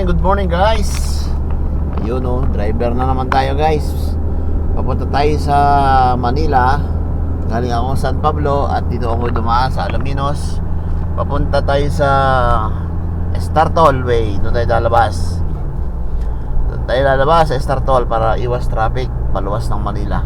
morning, good morning, guys. Ayun oh, driver na naman tayo guys. Papunta tayo sa Manila. Galing ako sa San Pablo At dito ako dumaan sa Alaminos. Papunta tayo sa Star Tollway Doon tayo lalabas. Doon tayo lalabas sa Star Toll Para iwas traffic Paluwas ng Manila.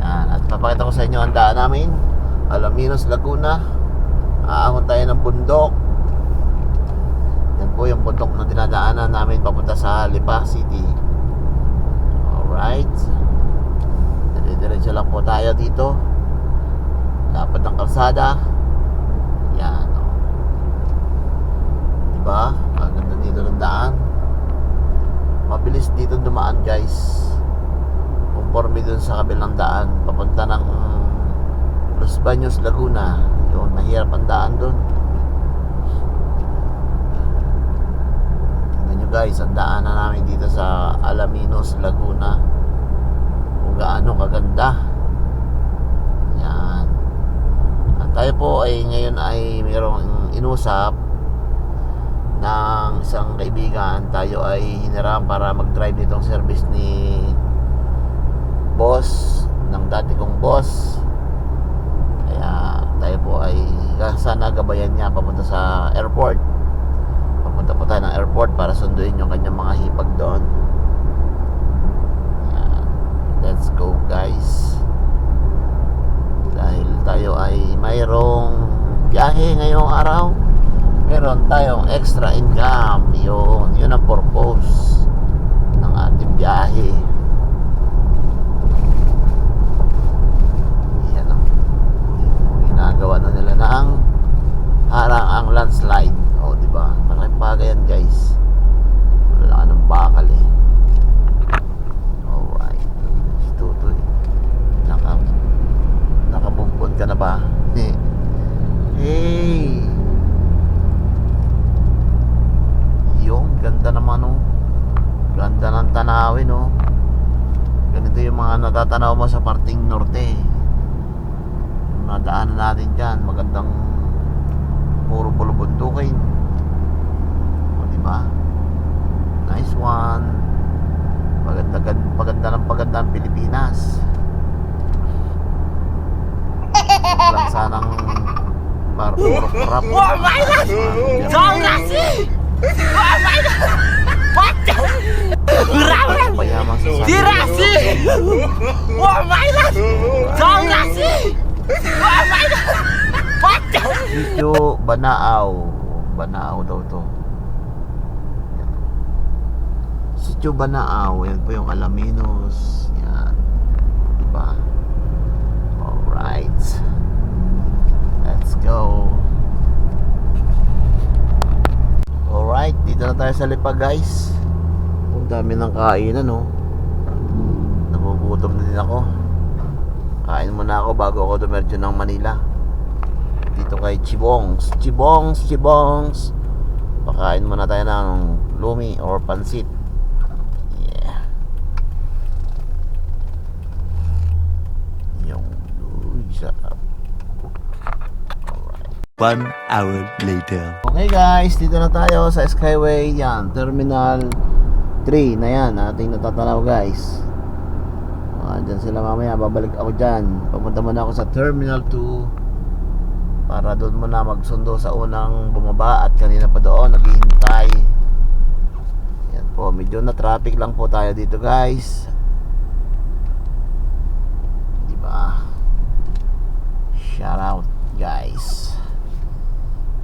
Yan, at papakita ko sa inyo ang daan namin. Alaminos, Laguna. Aahon tayo ng bundok yan po yung bundok na dinadaanan namin papunta sa Lipa City. Alright. Dire-diretso lang po tayo dito. Lapad ng kalsada. Yan. Oh. Diba? Ang ganda dito ng daan. Mabilis dito dumaan guys. Conforme dun sa kabilang daan. Papunta ng mm, Los Baños, Laguna. Yun, mahirap ang daan dun. Guys, ang daanan namin dito sa Alaminos, Laguna. Kung gaano kaganda. Yan. At tayo po ay ngayon ay mayroong inusap ng isang kaibigan. Tayo ay hiniram para mag-drive nitong service ni boss, ng dati kong boss. Kaya tayo po ay sana gabayan niya papunta sa airport papunta po tayo ng airport para sunduin yung kanyang mga hipag doon. Let's go guys. Dahil tayo ay mayroong biyahe ngayong araw meron tayong extra income. Yun, yun ang purpose ng ating biyahe. Yan ang ginagawa na nila ng harang ang landslide. O di ba bagay yan guys. Wala ka ng bakal eh. Alright. Si Tutoy naka nakabumpon ka na ba? Hey! Yung ganda naman oh. Ganda ng tanawin oh. Ganito yung mga natatanaw mo sa parting norte yung nadaanan natin dyan magandang puro pulo bundukin o ba? Nice one. Paganda, paganda ng paganda ang Pilipinas. Lang sanang. Oh my God! Oh my God! What the? Oh my Banaaw. Banaaw daw to. Sitio Banaaw yan po yung Alaminos. Yan. Diba? Alright. Let's go. Alright dito na tayo sa Lipa guys. Ang dami ng kainan no nagugutom na din ako. Kain muna ako bago ako dumerjo ng Manila. Dito kay Chibongs. Chibongs, Chibongs. Pakain muna tayo ng lumi or pansit yeah yung sarap alright One hour later. okay guys dito na tayo sa Skyway yan terminal 3 na yan ating natatanaw guys. Ah, dyan sila mamaya babalik ako dyan. Papunta muna ako sa terminal 2 para doon muna magsundo sa unang bumaba at kanina pa doon naghihintay. Yan po medyo na traffic lang po tayo dito guys diba shout out guys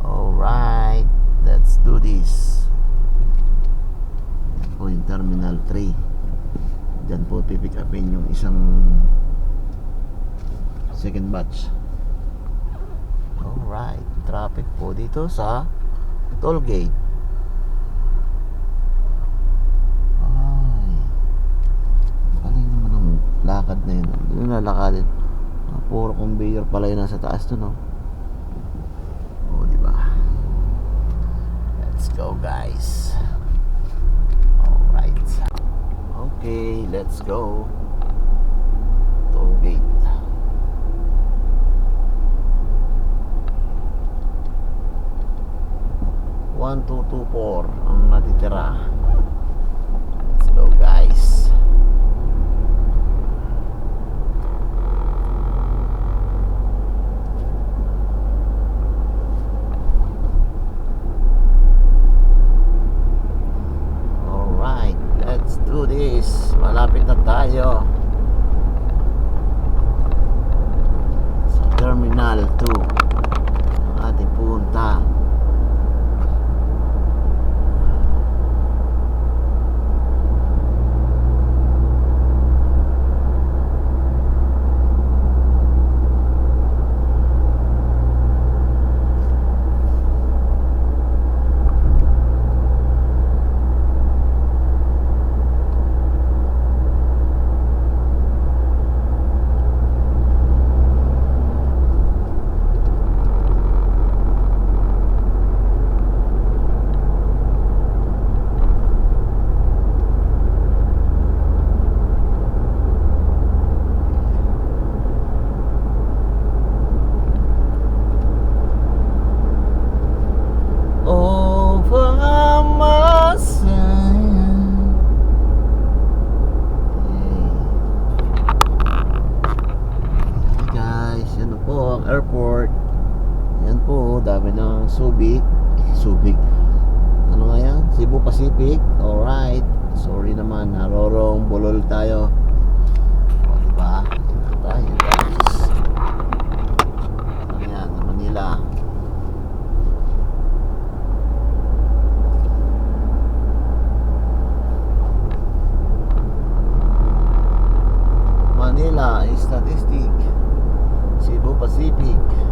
alright let's do this yan po yung terminal 3 dyan po pipick upin yung isang second batch Alright, traffic po dito sa toll gate. Ay. Galing naman ang lakad na yun. Doon na lakadin puro conveyor pala yun nasa taas to no? Oh di ba? Let's go guys. Alright. Okay let's go. Toll gate. One, two, two, four. Ang natitira. na estatística. Se vou para Cipic.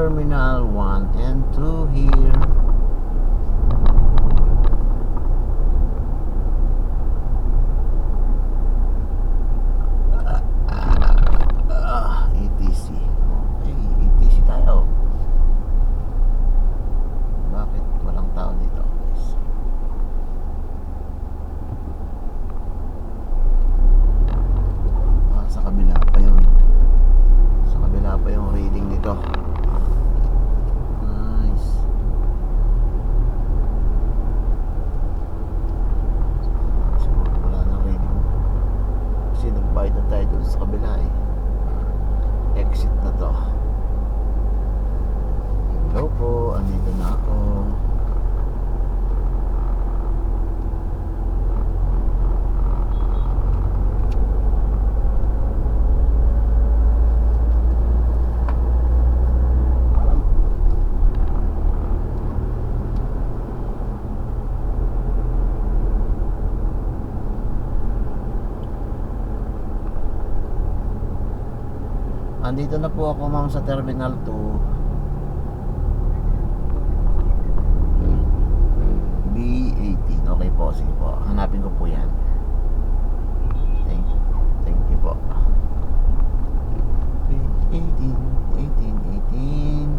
Terminal 1 and 2 here. Andito na po ako ma'am sa Terminal 2. B18. Okay po, sige po. Hanapin ko po yan. Thank you. Thank you po. B18, 18, 18.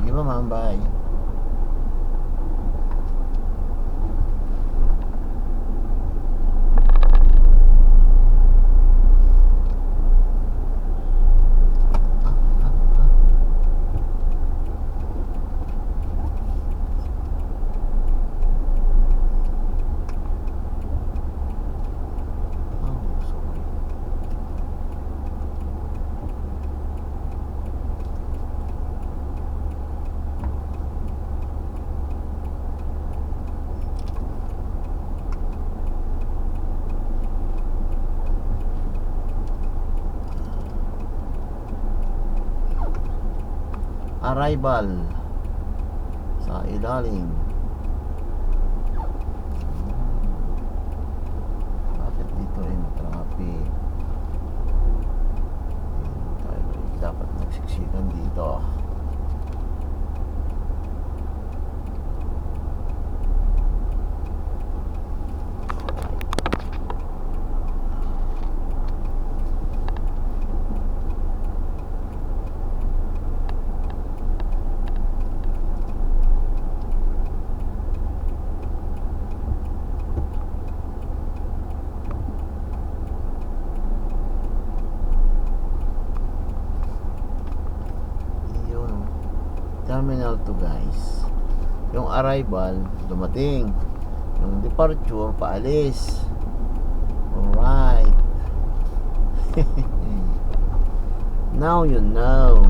Sige po ma'am, bye. Oh, sorry. Arrival sa ilalim. Bakit dito ay traffic? Dapat nagsiksikan dito. Yun. Terminal 2 guys. Yung arrival, dumating. Yung departure, paalis. Alright. Now you know.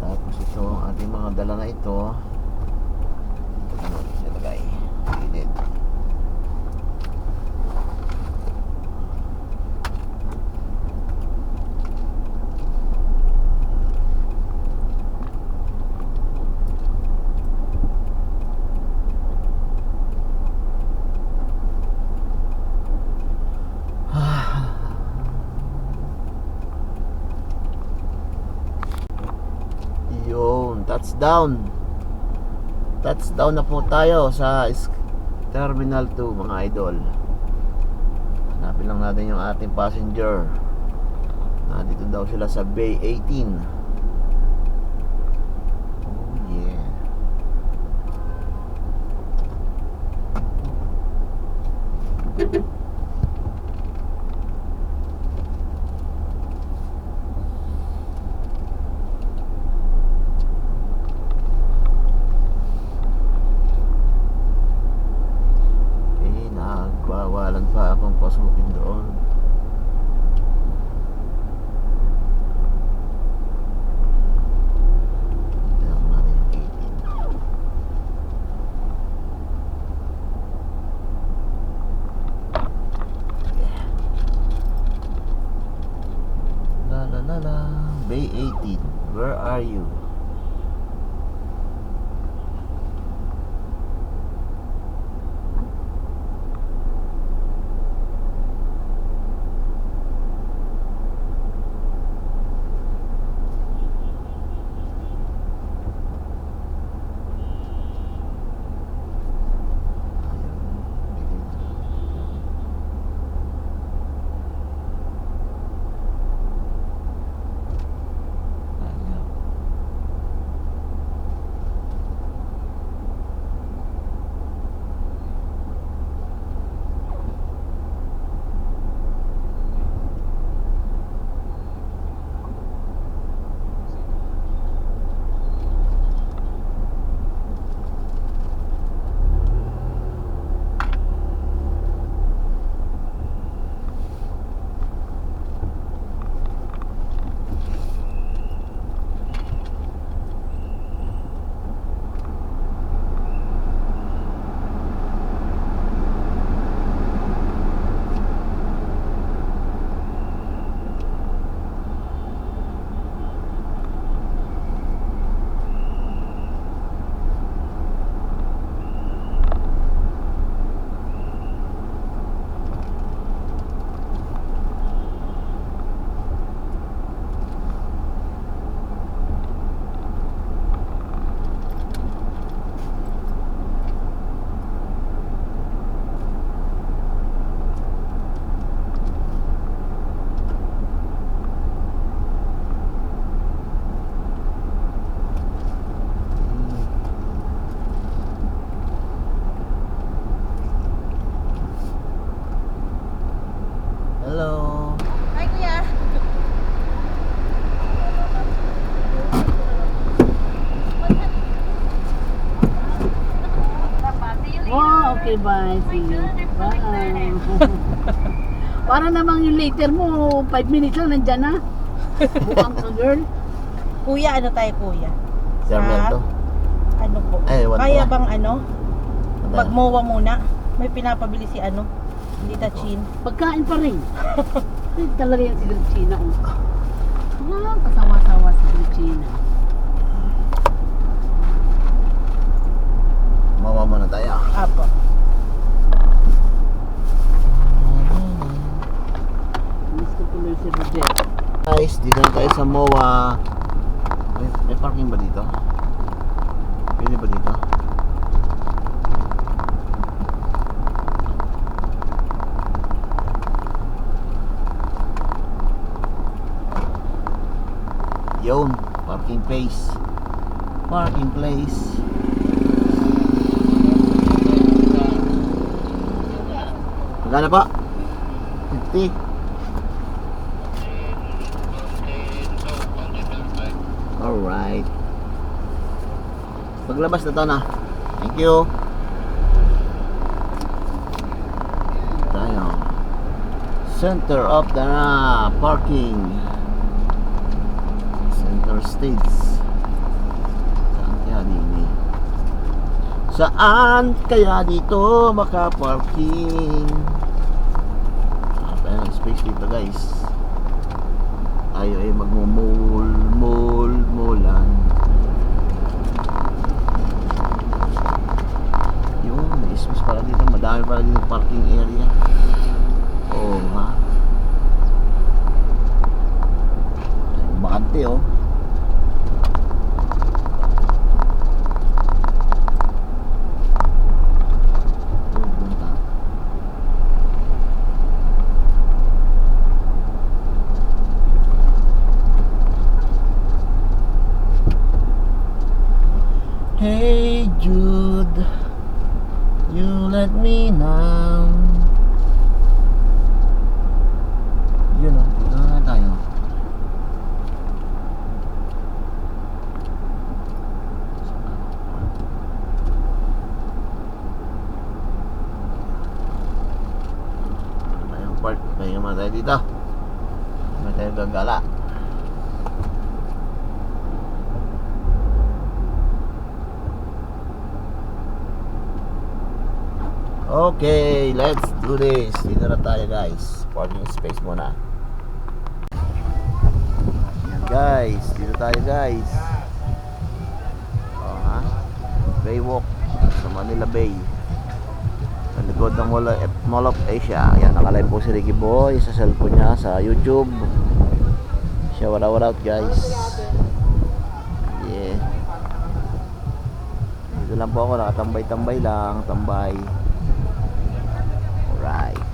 Tapos ito, ang ating mga dala na ito. Ito na natin nilagay. Gilid. Yun, touchdown. Touchdown na po tayo sa Terminal 2 mga idol. Hanapin lang natin yung ating passenger. Nandito daw sila sa Bay 18. Oh yeah. Eh, Where are you? Okay, bye. See you. Bye. Para namang yung later mo, 5 minutes lang nandyan na. Bukang ka, girl. Kuya, ano tayo kuya? Sir Melto. Ano po? Ay, wala Kaya bang ano? Magmowa muna? May pinapabili si ano? Tita Chin. Pagkain pa rin. Talaga yan si Gretchina. Oh. Ah, kasawa-sawa si Gretchina. Mama na tayo. Apo. Miss ko tuloy si Rodel. Guys, dito na tayo sa MOA. May, may parking ba dito? Pwede ba dito? Yun, parking place. Parking place. Magkano pa? 50. Alright. Paglabas na to na. Thank you. Tayo. Center of the na parking. Center States. Saan kaya dini? Saan kaya dito makaparking? Space dito guys. Tayo ay magmumul mul mulan yun may space para dito. Madami para dito parking area. Oo nga bakante oh Pupunta. Hey Jude, you let me know. Yun o, dito na tayo. Tayong park, tayo naman tayo dito. May tayo gagala. Okay, let's do this. Dito na tayo guys. Parking space muna. Yan guys, dito tayo guys. Oh, ha? Baywalk sa Manila Bay likod ng Mall of, Mall of Asia. Ayan, nakalive po si Ricky Boy sa cellphone niya, sa YouTube. Shout out, out guys. Yeah. Dito lang po ako, nakatambay-tambay lang, tambay. Alright.